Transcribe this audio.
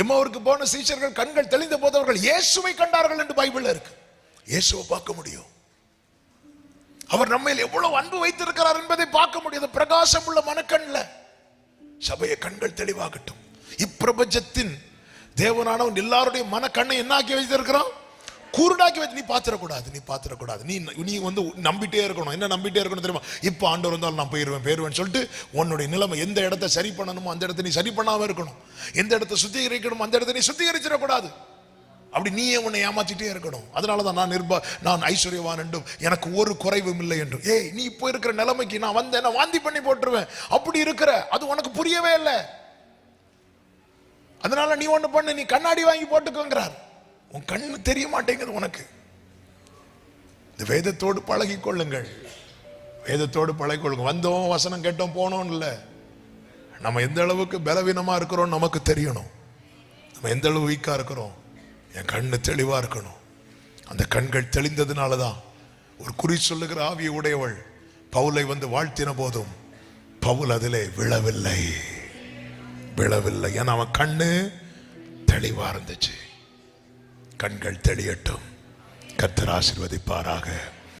எம்மாவிற்கு போன சீஷர்கள் கண்கள் தெளிந்த போது அவர்கள் இயேசுவை கண்டார்கள் என்று பைபிள் இருக்கு. இயேசுவை பார்க்க முடியும். அவர் நம்மையில் எவ்வளவு அன்பு வைத்திருக்கிறார் என்பதை பார்க்க முடியாது பிரகாசம் உள்ள மனக்கண்ல சபைய கண்கள் தெளிவாகட்டும். இப்பிரபஞ்சத்தின் தேவனானவன் எல்லாருடைய மனக்கண்ணை என்ன ஆக்கி வைத்திருக்கிறான்? குருடாக்கி வச்சு நீ பாத்திரக்கூடாது நீ பாத்திரக்கூடாது. நீ நீ வந்து நம்பிட்டே இருக்கணும். என்ன நம்பிட்டே இருக்கணும் தெரியுமா? இப்போ ஆண்டவர் வந்தாலும் நான் போயிடுவேன் போயிடுவேன் சொல்லிட்டு உன்னுடைய நிலைமை எந்த இடத்த சரி பண்ணணுமோ அந்த இடத்த நீ சரி பண்ணாமல் இருக்கணும். எந்த இடத்த சுத்திகரிக்கணுமோ அந்த இடத்த நீ சுத்திகரிச்சிடக்கூடாது. அப்படி நீயே உன்னை ஏமாற்றிட்டே இருக்கணும். அதனால தான் நான் நிர்பா நான் ஐஸ்வர்யவான் என்றும் எனக்கு ஒரு குறைவும் இல்லை என்றும். ஏய் நீ இப்போ இருக்கிற நிலைமைக்கு நான் வந்தேன் நான் வாந்தி பண்ணி போட்டுருவேன். அப்படி இருக்கிற அது உனக்கு புரியவே இல்லை. அதனால நீ ஒன்று பண்ணு நீ கண்ணாடி வாங்கி போட்டுக்கோங்கிறார். உன் கண்ணு தெரிய மாட்டேங்குது உனக்கு. இந்த வேதத்தோடு பழகி கொள்ளுங்கள். வேதத்தோடு பழகி கொள்ளுங்க. வந்தோம் வசனம் கேட்டோம் போனோம் இல்லை. நம்ம எந்த அளவுக்கு பலவீனமாக இருக்கிறோம் நமக்கு தெரியணும். நம்ம எந்த அளவு வீக்காக இருக்கிறோம்? என் கண்ணு தெளிவாக இருக்கணும். அந்த கண்கள் தெளிந்ததுனால தான். ஒரு குறி சொல்லுகிற ஆவிய உடையவள் பவுலை வந்து வாழ்த்தின போதும் பவுல் அதிலே விழவில்லை. விழவில்லை. ஏன்னா அவன் கண்ணு தெளிவாக இருந்துச்சு. கண்கள் தெளியட்டும். கர்த்தர் ஆசிர்வதிப்பாராக.